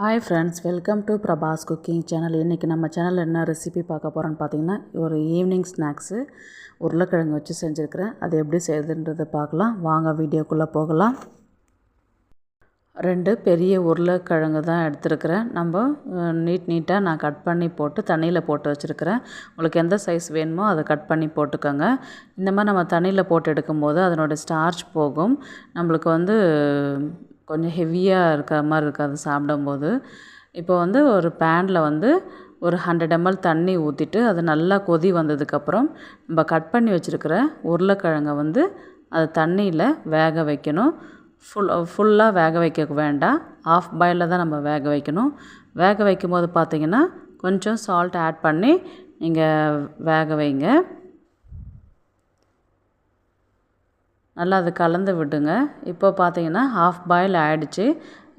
Hi friends welcome to Prabhas cooking channel இன்றைக்கி நம்ம சேனலில் என்ன ரெசிபி பார்க்க போகிறோன்னு பார்த்தீங்கன்னா ஒரு ஈவினிங் ஸ்நாக்ஸு உருளைக்கிழங்கு வச்சு செஞ்சுருக்கிறேன். அது எப்படி செய்யுதுன்றதை பார்க்கலாம். வாங்க வீடியோக்குள்ளே போகலாம். ரெண்டு பெரிய உருளைக்கிழங்கு தான் எடுத்துருக்கிறேன். நம்ம நீட் நீட்டாக நான் கட் பண்ணி போட்டு தண்ணியில் போட்டு வச்சுருக்கிறேன். உங்களுக்கு எந்த சைஸ் வேணுமோ அதை கட் பண்ணி போட்டுக்கோங்க. இந்த மாதிரி நம்ம தண்ணியில் போட்டு எடுக்கும்போது அதனோடய ஸ்டார்ச் போகும். நம்மளுக்கு வந்து கொஞ்சம் ஹெவியாக இருக்கிற மாதிரி இருக்காது சாப்பிடும்போது. இப்போ வந்து ஒரு பேனில் வந்து ஒரு ஹண்ட்ரட் எம்எல் தண்ணி ஊற்றிட்டு அது நல்லா கொதி வந்ததுக்கப்புறம் நம்ம கட் பண்ணி வச்சுருக்கிற உருளைக்கிழங்கை வந்து அது தண்ணியில் வேக வைக்கணும். ஃபுல் ஃபுல்லாக வேக வைக்க வேண்டாம். ஆஃப் பாயிலில் தான் நம்ம வேக வைக்கணும். வேக வைக்கும் போது பார்த்திங்கன்னா கொஞ்சம் சால்ட் ஆட் பண்ணி நீங்கள் வேக வைங்க. நல்லா அது கலந்து விடுங்க. இப்போ பார்த்தீங்கன்னா ஹாஃப் பாயில் ஆகிடுச்சு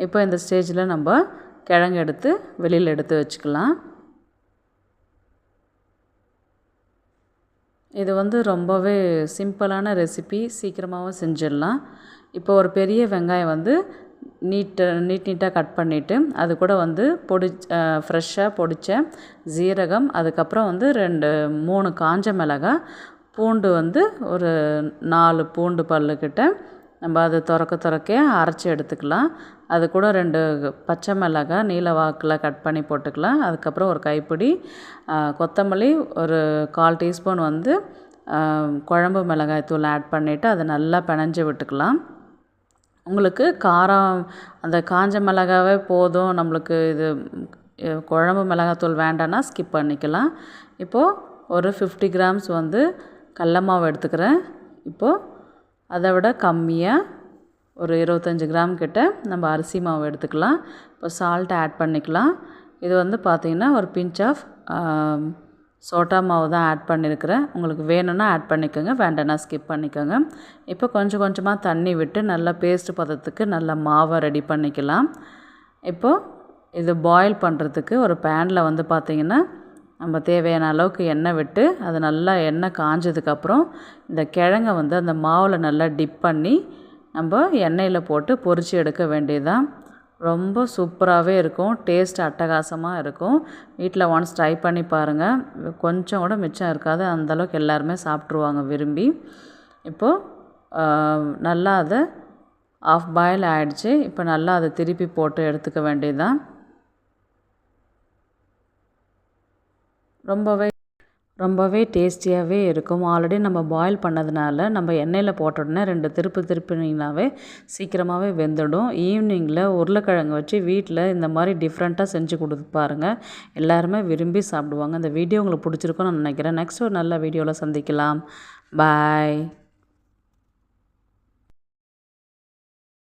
இப்போ இந்த ஸ்டேஜில் நம்ம கிழங்கு எடுத்து வெளியில் எடுத்து வச்சுக்கலாம். இது வந்து ரொம்பவே சிம்பிளான ரெசிபி சீக்கிரமாகவும் செஞ்சிடலாம். இப்போ ஒரு பெரிய வெங்காயம் வந்து நீட்டு நீட் நீட்டாக கட் பண்ணிவிட்டு அது கூட வந்து பொடி ஃப்ரெஷ்ஷாக பொடித்த ஜீரகம் அதுக்கப்புறம் வந்து ரெண்டு மூணு காஞ்ச மிளகாய் பூண்டு வந்து ஒரு நாலு பூண்டு பல்லுக்கிட்ட நம்ம அது துறக்க துறக்க அரைச்சி எடுத்துக்கலாம். அது கூட ரெண்டு பச்சை மிளகாய் நீல வாக்கில் கட் பண்ணி போட்டுக்கலாம். அதுக்கப்புறம் ஒரு கைப்பிடி கொத்தமல்லி ஒரு கால் டீஸ்பூன் வந்து குழம்பு மிளகாய் தூள் ஆட் பண்ணிவிட்டு அதை நல்லா பிணைஞ்சு விட்டுக்கலாம். உங்களுக்கு காரம் அந்த காஞ்ச மிளகாவே போதும். நம்மளுக்கு இது குழம்பு மிளகாத்தூள் வேண்டான்னா ஸ்கிப் பண்ணிக்கலாம். இப்போது ஒரு ஃபிஃப்டி கிராம்ஸ் வந்து கடல மாவு எடுத்துக்கிறேன். இப்போது அதை விட கம்மியாக ஒரு இருபத்தஞ்சி கிராம் கிட்ட நம்ம அரிசி மாவு எடுத்துக்கலாம். இப்போ சால்ட் ஆட் பண்ணிக்கலாம். இது வந்து பார்த்திங்கன்னா ஒரு பிஞ்ச் ஆஃப் சோட்டா மாவு தான் ஆட் பண்ணியிருக்கிறேன் உங்களுக்கு வேணும்னா ஆட் பண்ணிக்கோங்க வேண்டனா ஸ்கிப் பண்ணிக்கோங்க. இப்போ கொஞ்சம் கொஞ்சமாக தண்ணி விட்டு நல்லா பேஸ்ட் பதத்துக்கு நல்லா மாவை ரெடி பண்ணிக்கலாம். இப்போது இது பாயில் பண்ணுறதுக்கு ஒரு பேனில் வந்து பார்த்திங்கன்னா நம்ம தேவையான அளவுக்கு எண்ணெய் விட்டு அது நல்லா எண்ணெய் காஞ்சதுக்கப்புறம் இந்த கிழங்க வந்து அந்த மாவில் நல்லா டிப் பண்ணி நம்ம எண்ணெயில் போட்டு பொரித்து எடுக்க வேண்டியதுதான். ரொம்ப சூப்பராகவே இருக்கும். டேஸ்ட் அட்டகாசமாக இருக்கும். வீட்டில் ஒன்ஸ் ட்ரை பண்ணி பாருங்கள் கொஞ்சம் கூட மிச்சம் இருக்காது. அந்தளவுக்கு எல்லாருமே சாப்பிட்ருவாங்க விரும்பி. இப்போது நல்லா அதை ஆஃப் பாயில் ஆகிடுச்சு இப்போ நல்லா அதை திருப்பி போட்டு எடுத்துக்க வேண்டியதுதான். ரொம்பவே ரொம்பவே டேஸ்டியாகவே இருக்கும். ஆல்ரெடி நம்ம பாயில் பண்ணதுனால நம்ம எண்ணெயில் போட்ட உடனே ரெண்டு திருப்பு திருப்பினீங்கனாவே சீக்கிரமாகவே வெந்துடும். ஈவினிங்கில் உருளைக்கிழங்கு வச்சு வீட்டில் இந்த மாதிரி டிஃப்ரெண்ட்டாக செஞ்சு கொடுத்து பாருங்கள் எல்லாருமே விரும்பி சாப்பிடுவாங்க. இந்த வீடியோ உங்களுக்கு பிடிச்சிருக்கும்னு நான் நினைக்கிறேன். நெக்ஸ்ட் ஒரு நல்ல வீடியோவில் சந்திக்கலாம். பாய்